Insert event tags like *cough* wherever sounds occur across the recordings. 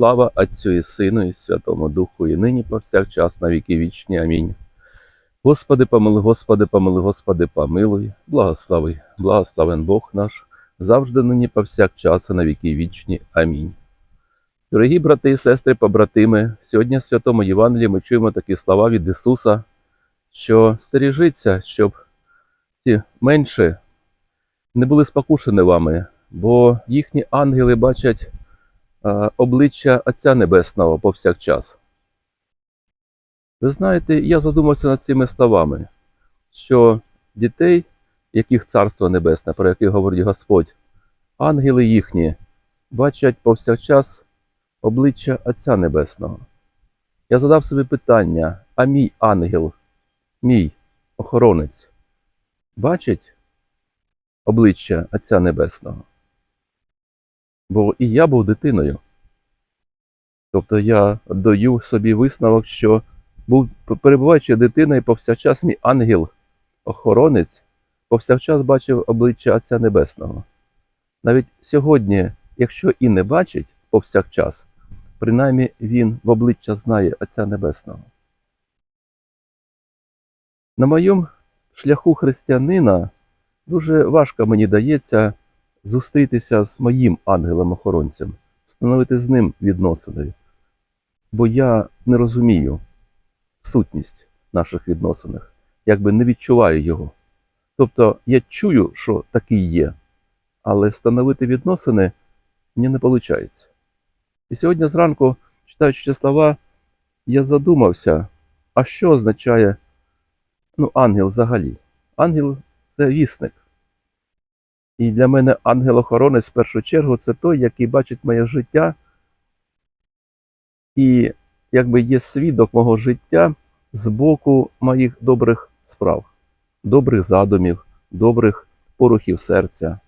Слава Отцю і Сину, і Святому Духу, і нині повсякчас на віки вічні. Амінь. Господи, помилуй, Господи, помилуй, Господи, помилуй, благослови, благословен Бог наш, завжди нині повсякчас на віки вічні. Амінь. Дорогі брати і сестри, побратими, сьогодні в Святому Євангелії ми чуємо такі слова від Ісуса, що стережіться, щоб ці менші не були спокушені вами, бо їхні ангели бачать обличчя Отця Небесного повсякчас. Ви знаєте, я задумався над цими словами, що дітей, яких Царство Небесне, про яких говорить Господь, ангели їхні бачать повсякчас обличчя Отця Небесного. Я задав собі питання, а мій ангел, мій охоронець, бачить обличчя Отця Небесного? Бо і я був дитиною. Тобто я даю собі висновок, що був перебуваючи дитиною, повсякчас мій ангел, охоронець, повсякчас бачив обличчя Отця Небесного. Навіть сьогодні, якщо і не бачить повсякчас, принаймні він в обличчя знає Отця Небесного. На моєму шляху християнина дуже важко мені дається зустрітися з моїм ангелом-охоронцем, встановити з ним відносини, бо я не розумію сутність наших відносинах, якби не відчуваю його. Тобто я чую, що такий є, але встановити відносини мені не виходить. І сьогодні зранку, читаючи ці слова, я задумався, а що означає ну, ангел взагалі? Ангел це вісник. І для мене ангел-охоронець в першу чергу це той, який бачить моє життя і якби є свідок мого життя з боку моїх добрих справ, добрих задумів, добрих порухів серця.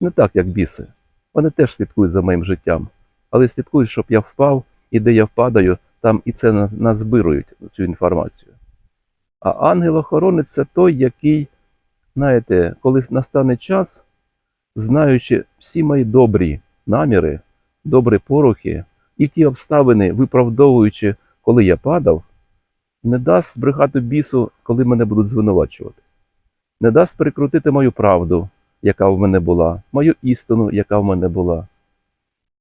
Не так, як біси. Вони теж слідкують за моїм життям, але слідкують, щоб я впав, і де я впадаю, там і це наз- назбирують цю інформацію. А ангел-охоронець це той, який, знаєте, коли настане час, знаючи всі мої добрі наміри, добрі порухи, і ті обставини, виправдовуючи, коли я падав, не дасть збрехати бісу, коли мене будуть звинувачувати, не дасть прикрутити мою правду, яка в мене була, мою істину, яка в мене була.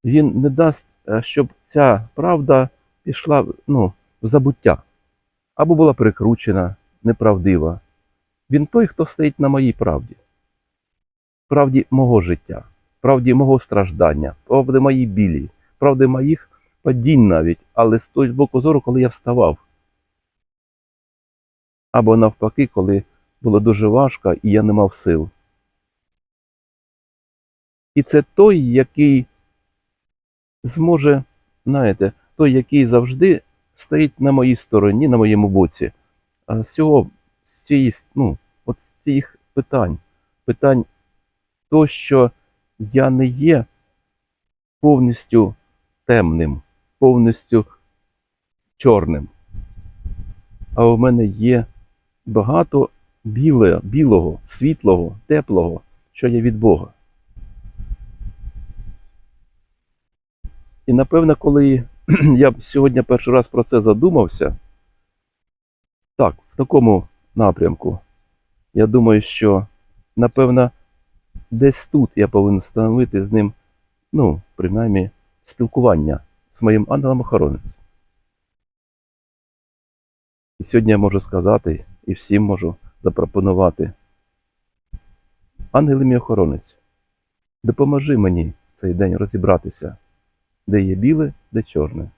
Він не дасть, е, щоб ця правда пішла ну, в забуття або була прикручена, неправдива. Він той, хто стоїть на моїй правді, правді мого життя, правді мого страждання, правди моїй білі, правди моїх падінь навіть, але з того боку зору, коли я вставав. Або навпаки, коли було дуже важко і я не мав сил. І це той, який зможе, знаєте, той, який завжди стоїть на моїй стороні, на моєму боці. А з цього, цієї, ну, от з цих питань, питань то, що я не є повністю темним, повністю чорним. А у мене є багато біле, білого, світлого, теплого, що є від Бога. І напевно, коли *clears throat* я сьогодні перший раз про це задумався, так, в такому напрямку, я думаю, що напевно десь тут я повинен встановити з ним, ну, принаймні, спілкування з моїм ангелом-охоронцем. І сьогодні я можу сказати, і всім можу запропонувати. Ангел мій охоронець, допоможи мені цей день розібратися, де є біле, де чорне,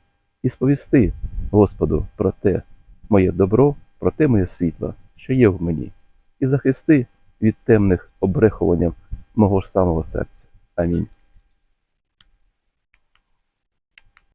і сповісти Господу про те моє добро, про те моє світло, що є в мені, і захисти від темних обрехуванням мого ж самого серця. Амінь.